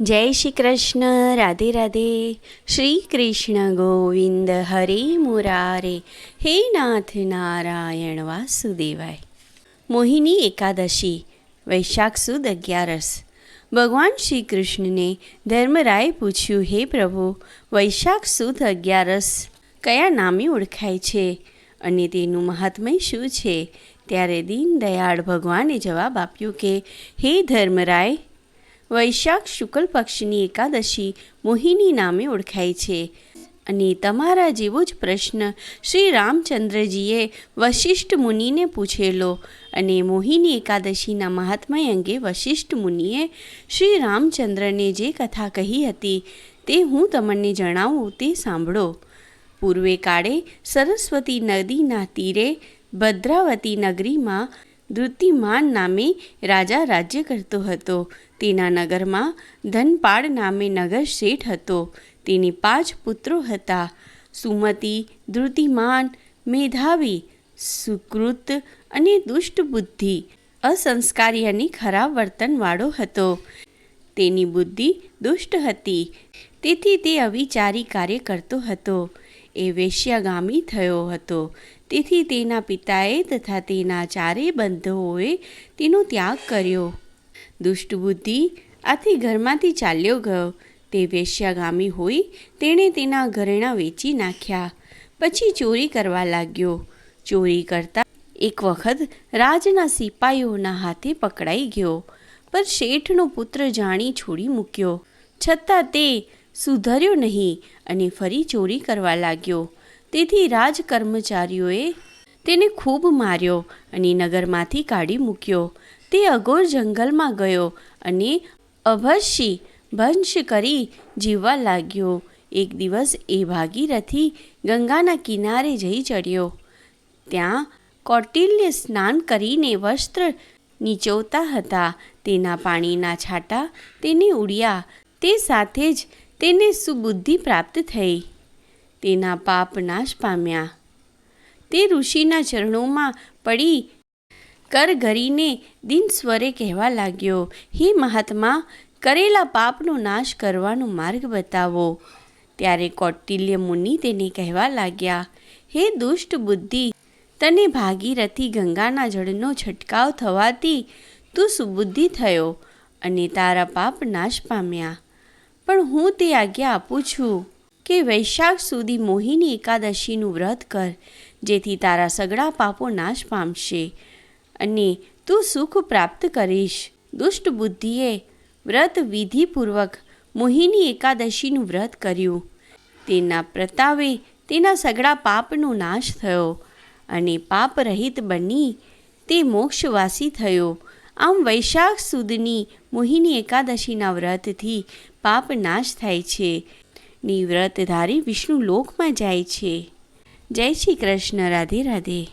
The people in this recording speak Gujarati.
જય શ્રી કૃષ્ણ રાધે રાધે. શ્રી કૃષ્ણ ગોવિંદ હરે મુરારે. હે નાથ નારાયણ વાસુદેવાય. મોહિની એકાદશી, વૈશાખ સુદ અગિયારસ. ભગવાન શ્રી કૃષ્ણને ધર્મરાય પૂછ્યું, હે પ્રભુ, વૈશાખ સુદ અગિયારસ કયા નામે ઓળખાય છે? અને તેનું મહાત્મય શું છે? ત્યારે દીનદયાળ ભગવાને જવાબ આપ્યો કે, હે ધર્મરાય વૈશાખ શુક્લ પક્ષની એકાદશી મોહિની નામે ઓળખાય છે. અને તમારા જેવો જ પ્રશ્ન શ્રી રામચંદ્રજીએ વશિષ્ઠ મુનિને પૂછેલો અને મોહિની એકાદશીના મહાત્મય અંગે વશિષ્ઠ મુનિએ શ્રી રામચંદ્રને જે કથા કહી હતી તે હું તમને જણાવું તે સાંભળો. પૂર્વે કાળે સરસ્વતી નદીના તીરે ભદ્રાવતી નગરીમાં ધૃતિમાન નામે રાજા રાજ્ય કરતો હતો. તેના નગરમાં ધનપાળ નામે નગર શેઠ હતો. તેની પાંચ પુત્રો હતા. સુમતિ, ધૃતિમાન, મેધાવી, સુકૃત અને દુષ્ટ બુદ્ધિ અસંસ્કારી અને ખરાબ વર્તનવાળો હતો. તેની બુદ્ધિ દુષ્ટ હતી. તેથી તે અવિચારી કાર્ય કરતો હતો. એ વેશ્યાગામી થયો હતો. તેથી તેના પિતાએ તથા તેના ચારે બંધુઓએ તેનો ત્યાગ કર્યો. દુષ્ટ બુદ્ધિ આથી ઘરમાંથી ચાલ્યો ગયો. તે વેશ્યાગામી હોઈ તેણે તેના ઘરેણાં વેચી નાખ્યા. પછી ચોરી કરવા લાગ્યો. ચોરી કરતા એક વખત રાજના સિપાઈઓના હાથે પકડાઈ ગયો. પણ શેઠનો પુત્ર જાણી છોડી મૂક્યો. છતાં તે સુધર્યો નહીં અને ફરી ચોરી કરવા લાગ્યો. તેથી રાજ કર્મચારીઓએ તેને ખૂબ માર્યો અને નગરમાંથી કાઢી મૂક્યો. તે અઘોર જંગલમાં ગયો અને અભસ્યી ભંશ કરી જીવવા લાગ્યો. એક દિવસ એ ભાગીરથી ગંગાના કિનારે જઈ ચડ્યો. ત્યાં કૌટિલ્ય સ્નાન કરીને વસ્ત્ર નીચોવતા હતા. તેના પાણીના છાંટા તેને ઉડ્યા. તે સાથે જ તેને સુબુદ્ધિ પ્રાપ્ત થઈ. તેના પાપ નાશ પામ્યા. તે ઋષિના ચરણોમાં પડી કર ઘરીને દિન સ્વરે કહેવા લાગ્યો, હે મહાત્મા, કરેલા પાપનો નાશ કરવાનો માર્ગ બતાવો. ત્યારે કૌટિલ્ય મુનિ તેને કહેવા લાગ્યા, હે દુષ્ટ બુદ્ધિ, તને ભાગીરથી ગંગાના જળનો છંટકાવ થવાથી તું સુબુદ્ધિ થયો અને તારા પાપ નાશ પામ્યા. પણ હું તે આજ્ઞા આપું છું કે વૈશાખ સુધી મોહિની એકાદશીનું વ્રત કર, જેથી તારા સગળા પાપો નાશ પામશે અને તું સુખ પ્રાપ્ત કરીશ. દુષ્ટ બુદ્ધિએ વ્રત વિધિપૂર્વક મોહિની એકાદશીનું વ્રત કર્યું. તેના પ્રતાવે તેના સગળા પાપનો નાશ થયો અને પાપ રહિત બની તે મોક્ષવાસી થયો. આમ વૈશાખ સુદની મોહિની એકાદશીના વ્રતથી પાપ નાશ થાય છે. ની વ્રતધારી વિષ્ણુ લોકમાં જાય છે. જય શ્રી કૃષ્ણ, રાધે રાધે.